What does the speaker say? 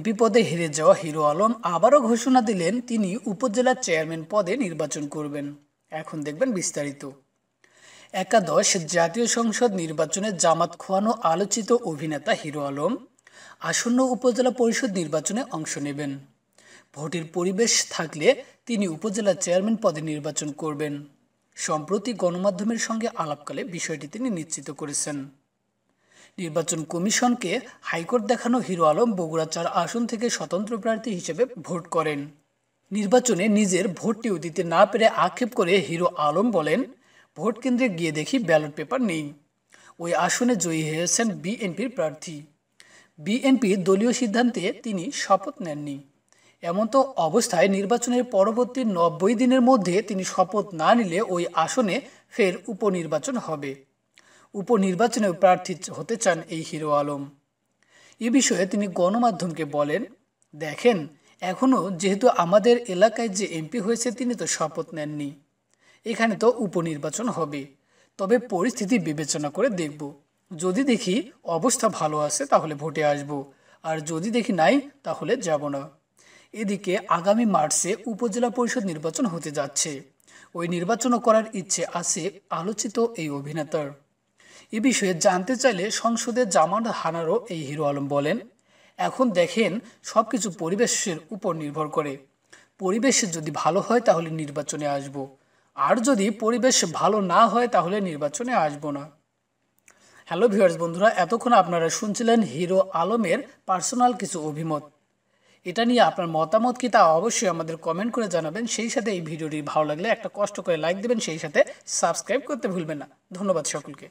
বিপদে হেরে যাওয়া হিরো আলম আবারও ঘোষণা দিলেন তিনি উপজেলা চেয়ারম্যান পদে নির্বাচন করবেন। এখন দেখবেন বিস্তারিত। একাদশ জাতীয় সংসদ নির্বাচনে জামাত খোয়ানো আলোচিত অভিনেতা হিরো আলম আসন্ন উপজেলা পরিষদ নির্বাচনে অংশ নেবেন। ভোটের পরিবেশ থাকলে তিনি উপজেলা চেয়ারম্যান পদে নির্বাচন করবেন। সম্প্রতি গণমাধ্যমের সঙ্গে আলাপকালে বিষয়টি তিনি নিশ্চিত করেছেন। নির্বাচন কমিশনকে হাইকোর্ট দেখানো হিরো আলম বগুড়া চার আসন থেকে স্বতন্ত্র প্রার্থী হিসেবে ভোট করেন। নির্বাচনে নিজের ভোটটিও দিতে না পেরে আক্ষেপ করে হিরো আলম বলেন, ভোট কেন্দ্রে গিয়ে দেখি ব্যালট পেপার নেই। ওই আসনে জয়ী হয়েছেন বিএনপির প্রার্থী। বিএনপি দলীয় সিদ্ধান্তে তিনি শপথ নেননি। এমন তো অবস্থায় নির্বাচনের পরবর্তী নব্বই দিনের মধ্যে তিনি শপথ না নিলে ওই আসনে ফের উপনির্বাচন হবে। উপনির্বাচনেও প্রার্থী হতে চান এই হিরো আলম। এ বিষয়ে তিনি গণমাধ্যমকে বলেন, দেখেন এখনও যেহেতু আমাদের এলাকায় যে এমপি হয়েছে তিনি তো শপথ নেননি। এখানে তো উপনির্বাচন হবে। তবে পরিস্থিতি বিবেচনা করে দেখব। যদি দেখি অবস্থা ভালো আছে তাহলে ভোটে আসব। আর যদি দেখি নাই, তাহলে যাব না। এদিকে আগামী মার্চে উপজেলা পরিষদ নির্বাচন হতে যাচ্ছে। ওই নির্বাচনও করার ইচ্ছে আছে আলোচিত এই অভিনেতার। এ বিষয়ে জানতে চাইলে সংসদে জামান হানারও এই হিরো আলম বলেন, এখন দেখেন সব কিছু পরিবেশের উপর নির্ভর করে। পরিবেশ যদি ভালো হয় তাহলে নির্বাচনে আসব। আর যদি পরিবেশ ভালো না হয় তাহলে নির্বাচনে আসব না। হ্যালো ভিউয়ার্স বন্ধুরা, এতক্ষণ আপনারা শুনছিলেন হিরো আলমের পার্সোনাল কিছু অভিমত। এটা নিয়ে আপনার মতামত কি তা অবশ্যই আমাদের কমেন্ট করে জানাবেন। সেই সাথে এই ভিডিওটি ভালো লাগলে একটা কষ্ট করে লাইক দেবেন, সেই সাথে সাবস্ক্রাইব করতে ভুলবেন না। ধন্যবাদ সকলকে।